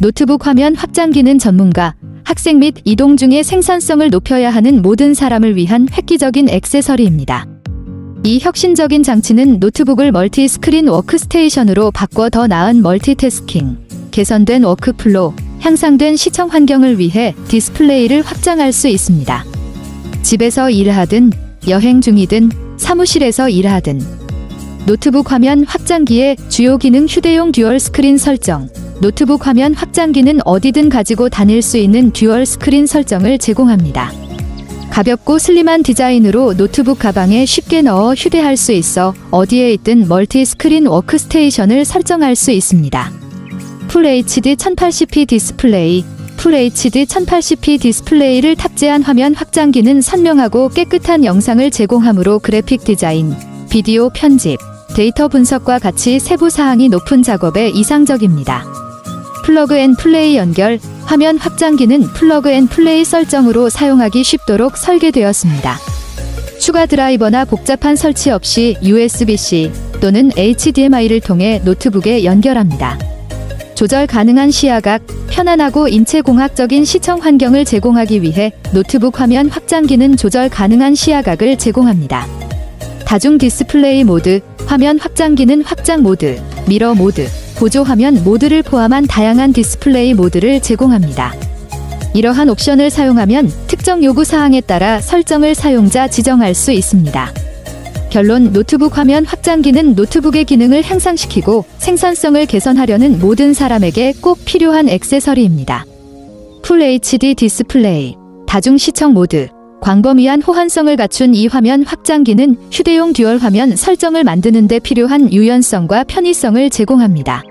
노트북 화면 확장기는 전문가, 학생 및 이동 중의 생산성을 높여야 하는 모든 사람을 위한 획기적인 액세서리입니다. 이 혁신적인 장치는 노트북을 멀티 스크린 워크스테이션으로 바꿔 더 나은 멀티태스킹, 개선된 워크플로, 향상된 시청 환경을 위해 디스플레이를 확장할 수 있습니다. 집에서 일하든, 여행 중이든, 사무실에서 일하든, 노트북 화면 확장기의 주요 기능 휴대용 듀얼 스크린 설정, 노트북 화면 확장기는 어디든 가지고 다닐 수 있는 듀얼 스크린 설정을 제공합니다. 가볍고 슬림한 디자인으로 노트북 가방에 쉽게 넣어 휴대할 수 있어 어디에 있든 멀티 스크린 워크스테이션을 설정할 수 있습니다. 풀 HD 1080p 디스플레이 풀 HD 1080p 디스플레이를 탑재한 화면 확장기는 선명하고 깨끗한 영상을 제공하므로 그래픽 디자인, 비디오 편집, 데이터 분석과 같이 세부 사항이 높은 작업에 이상적입니다. 플러그 앤 플레이 연결, 화면 확장기는 플러그 앤 플레이 설정으로 사용하기 쉽도록 설계되었습니다. 추가 드라이버나 복잡한 설치 없이 USB-C 또는 HDMI를 통해 노트북에 연결합니다. 조절 가능한 시야각, 편안하고 인체공학적인 시청 환경을 제공하기 위해 노트북 화면 확장기는 조절 가능한 시야각을 제공합니다. 다중 디스플레이 모드, 화면 확장기는 확장 모드, 미러 모드, 보조 화면 모드를 포함한 다양한 디스플레이 모드를 제공합니다. 이러한 옵션을 사용하면 특정 요구 사항에 따라 설정을 사용자 지정할 수 있습니다. 결론 노트북 화면 확장기는 노트북의 기능을 향상시키고 생산성을 개선하려는 모든 사람에게 꼭 필요한 액세서리입니다. 풀 HD 디스플레이, 다중 시청 모드, 광범위한 호환성을 갖춘 이 화면 확장기는 휴대용 듀얼 화면 설정을 만드는 데 필요한 유연성과 편의성을 제공합니다.